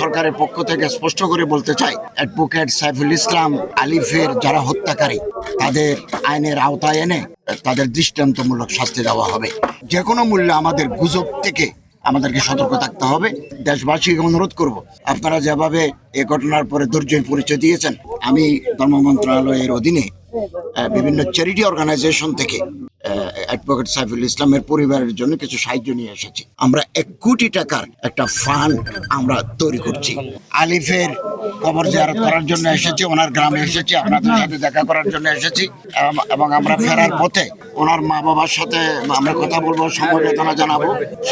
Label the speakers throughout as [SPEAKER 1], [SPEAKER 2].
[SPEAKER 1] সরকারের পক্ষ থেকে স্পষ্ট করে বলতে চাই অ্যাডভোকেট সাইফুল ইসলাম আলিফের যারা হত্যাকারী, তাদের আইনের আওতায় এনে তাদের দৃষ্টান্তমূলক শাস্তি দেওয়া হবে। যে কোনো মূল্যে আমাদের গুজব থেকে আমাদেরকে সতর্ক থাকতে হবে। দেশবাসীকে অনুরোধ করব, আপনারা যেভাবে এ ঘটনার পরে ধৈর্যের পরিচয় দিয়েছেন, আমি ধর্ম মন্ত্রণালয়ের অধীনে বিভিন্ন চ্যারিটি অর্গানাইজেশন থেকে অ্যাডভোকেট সাইফুল ইসলামের পরিবারের জন্য কিছু সাহায্য নিয়ে এসেছি। আমরা এক কোটি টাকার একটা ফান্ড আমরা তৈরি করছি। আলিফের কবর জিয়ারত করার জন্য এসেছি, ওনার গ্রামে এসেছি, আপনাদের সাথে দেখা করার জন্য এসেছি। এবং- আমরা ফেরার পথে ওনার মা বাবার সাথে আমরা কথা বলব সমবেদনা জানাব।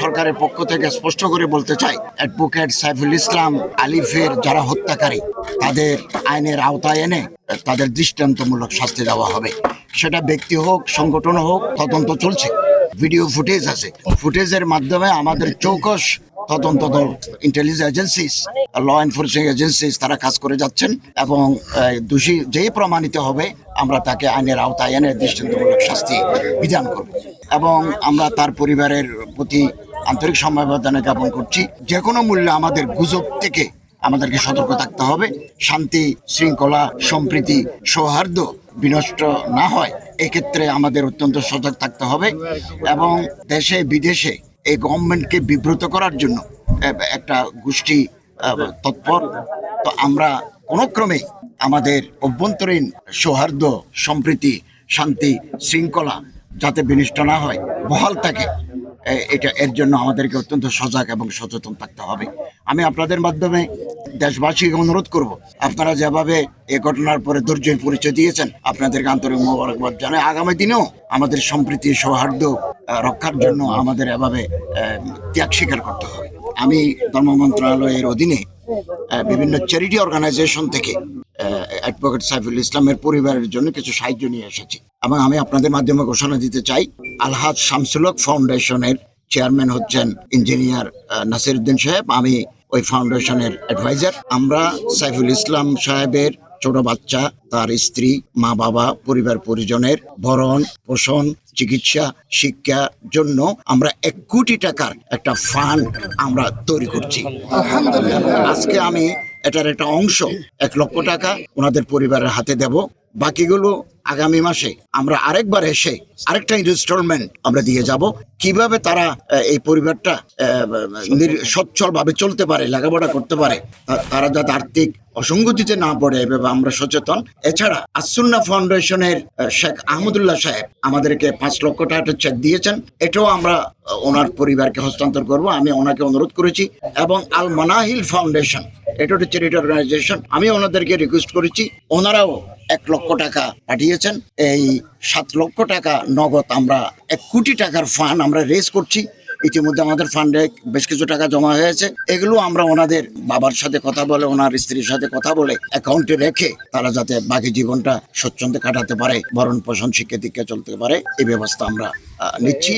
[SPEAKER 1] সরকারের পক্ষ থেকে স্পষ্ট করে বলতে চাই অ্যাডভোকেট সাইফুল ইসলাম, আলিফের যারা হত্যাকারী, তাদের আইনের আওতায় এনে তাদের দৃষ্টান্তমূলক শাস্তি দেওয়া হবে। সেটা ব্যক্তি হোক, সংগঠন হোক, তদন্ত চলছে। ভিডিও ফুটেজ আছে। ফুটেজের মাধ্যমে আমাদের চৌকস, তদন্ত intelligence agencies law enforcing agencies তারা কাজ করে যাচ্ছেন এবং দোষী যেই প্রমাণিত হবে, আমরা তাকে আইনের আওতায় এনে দৃষ্টান্তমূলক শাস্তি বিধান করব। এবং আমরা তার পরিবারের প্রতি আন্তরিক সমবেদনা জ্ঞাপন করছি। যে কোনো মূল্যে আমাদের গুজব থেকে আমাদেরকে সতর্ক থাকতে হবে। শান্তি, শৃঙ্খলা, সম্প্রীতি, সৌহার্দ্য বিনষ্ট না হয়, এক্ষেত্রে আমাদের অত্যন্ত সজাগ থাকতে হবে এবং দেশে, বিদেশে এই গভর্নমেন্টকে বিব্রত করার জন্য একটা গোষ্ঠী তৎপর। তো আমরা কোনো ক্রমে আমাদের অভ্যন্তরীণ সৌহার্দ্য, সম্প্রীতি, শান্তি, শৃঙ্খলা যাতে বিনষ্ট না হয়, বহাল থাকে এটা এর জন্য আমাদেরকে অত্যন্ত সজাগ এবং সচেতন থাকতে হবে। আমি আপনাদের মাধ্যমে দেশবাসীকে অনুরোধ করব, আপনারা যেভাবে এ ঘটনার পরে ধৈর্যের পরিচয় দিয়েছেন, আপনাদেরকে আন্তরিক মোবারকবাদ জানাই। আগামী দিনেও আমাদের সম্প্রীতি সৌহার্দ্য রক্ষার জন্য আমাদের এভাবে ত্যাগ স্বীকার করতে হবে। আমি ধর্ম মন্ত্রণালয়ের অধীনে বিভিন্ন চ্যারিটি অর্গানাইজেশন থেকে অ্যাডভোকেট সাইফুল ইসলামের পরিবারের জন্য কিছু সাহায্য নিয়ে এসেছি। এবং আমি আপনাদের মাধ্যমে ঘোষণা দিতে চাই, আলহাজ শামসুলক ফাউন্ডেশনের চেয়ারম্যান হচ্ছেন ইঞ্জিনিয়ার নাসিরউদ্দিন সাহেব। আমি ওই ফাউন্ডেশনের অ্যাডভাইজার আমরা সাইফুল ইসলাম সাহেবের ছোট বাচ্চা তার স্ত্রী মা বাবা পরিবার পরিজনের ভরণ পোষণ চিকিৎসা শিক্ষার জন্য আমরা এক কোটি টাকার একটা ফান্ড আমরা তৈরি করছি। আজকে আমি এটার একটা অংশ এক লক্ষ টাকা ওনাদের পরিবারের হাতে দেব। বাকিগুলো আগামী মাসে আমরা আরেকবার এসে আরেকটা ইনস্টলমেন্ট আমরা দিয়ে যাব। কীভাবে তারা এই পরিবারটা সচ্ছল ভাবে চলতে পারে, লেখাপড়া করতে পারে তারা যাতে আর্থিক অসঙ্গতিতে না পড়ে, এভাবে আমরা সচেতন। এছাড়া আসুন্না ফাউন্ডেশনের শেখ আহমদুল্লাহ সাহেব আমাদেরকে পাঁচ লক্ষ টাকা চেক দিয়েছেন। এটাও আমরা ওনার পরিবারকে হস্তান্তর করব। আমি ওনাকে অনুরোধ করেছি। এবং আল মানাহিল ফাউন্ডেশন, এটা হচ্ছে চ্যারিটি অর্গানাইজেশন আমি ওনাদেরকে রিকোয়েস্ট করেছি। ওনারাও এক লক্ষ টাকা পাঠিয়েছেন। এই সাত লক্ষ টাকা নগদ আমরা, এক কোটি টাকার ফান্ড আমরা রেজ করছি। ইতিমধ্যে আমাদের ফান্ডে বেশ কিছু টাকা জমা হয়েছে। এগুলো আমরা ওনাদের বাবার সাথে কথা বলে, ওনার স্ত্রীর সাথে কথা বলে অ্যাকাউন্টে রেখে তারা যাতে বাকি জীবনটা স্বচ্ছন্দে কাটাতে পারে ভরণ পোষণ শিক্ষা দীক্ষা চলতে পারে, এই ব্যবস্থা আমরা নিচ্ছি।